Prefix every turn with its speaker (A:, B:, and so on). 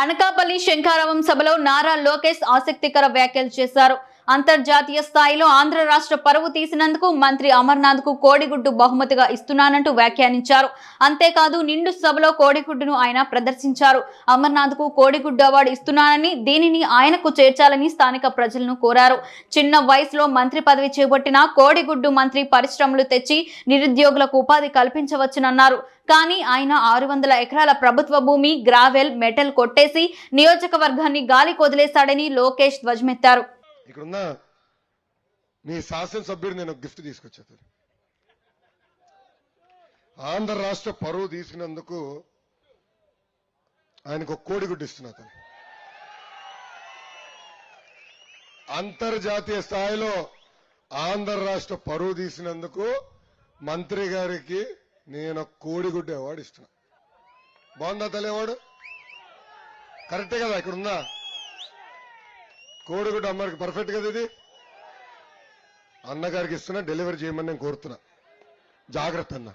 A: అనకాపల్లి శంఖారావం సభలో నారా లోకేష్ ఆసక్తికర వ్యాఖ్యలు చేశారు. అంతర్జాతీయ స్థాయిలో ఆంధ్ర రాష్ట్ర పరువు తీసినందుకు మంత్రి అమర్నాథ్కు కోడిగుడ్డు బహుమతిగా ఇస్తున్నానంటూ వ్యాఖ్యానించారు. అంతేకాదు నిండు సభలో కోడిగుడ్డును ఆయన ప్రదర్శించారు. అమర్నాథ్కు కోడిగుడ్డు అవార్డు ఇస్తున్నానని దీనిని ఆయనకు చేర్చాలని స్థానిక ప్రజలను కోరారు. చిన్న వయసులో మంత్రి పదవి చేపట్టిన కోడిగుడ్డు మంత్రి పరిశ్రమలు తెచ్చి నిరుద్యోగులకు ఉపాధి కల్పించవచ్చునన్నారు. కానీ ఆయన ఆరు వందల ఎకరాల ప్రభుత్వ భూమి గ్రావెల్ మెటల్ కొట్టేసి నియోజకవర్గాన్ని గాలి కొదిలేశాడని లోకేష్ ధ్వజమెత్తారు.
B: ఇక్కడున్న మీ శాసనసభ్యుడు నేను గిఫ్ట్ తీసుకొచ్చాను ఆంధ్ర రాష్ట్ర పరువు తీసినందుకు ఆయనకు ఒక కోడిగుడ్డు ఇస్తున్నా తను అంతర్జాతీయ స్థాయిలో ఆంధ్ర రాష్ట్ర పరువు తీసినందుకు మంత్రి గారికి నేను ఒక కోడిగుడ్డు అవార్డు ఇస్తున్నా. బాగుందా తల్లి అవార్డు? కరెక్టే కదా ఇక్కడ ఉందా కోడిగుడ్డు అమ్మకి పర్ఫెక్ట్ కదా ఇది? అన్నగారికి ఇస్తున్నా డెలివరీ చేయమని నేను కోరుతున్నా. జాగ్రత్త అన్నా.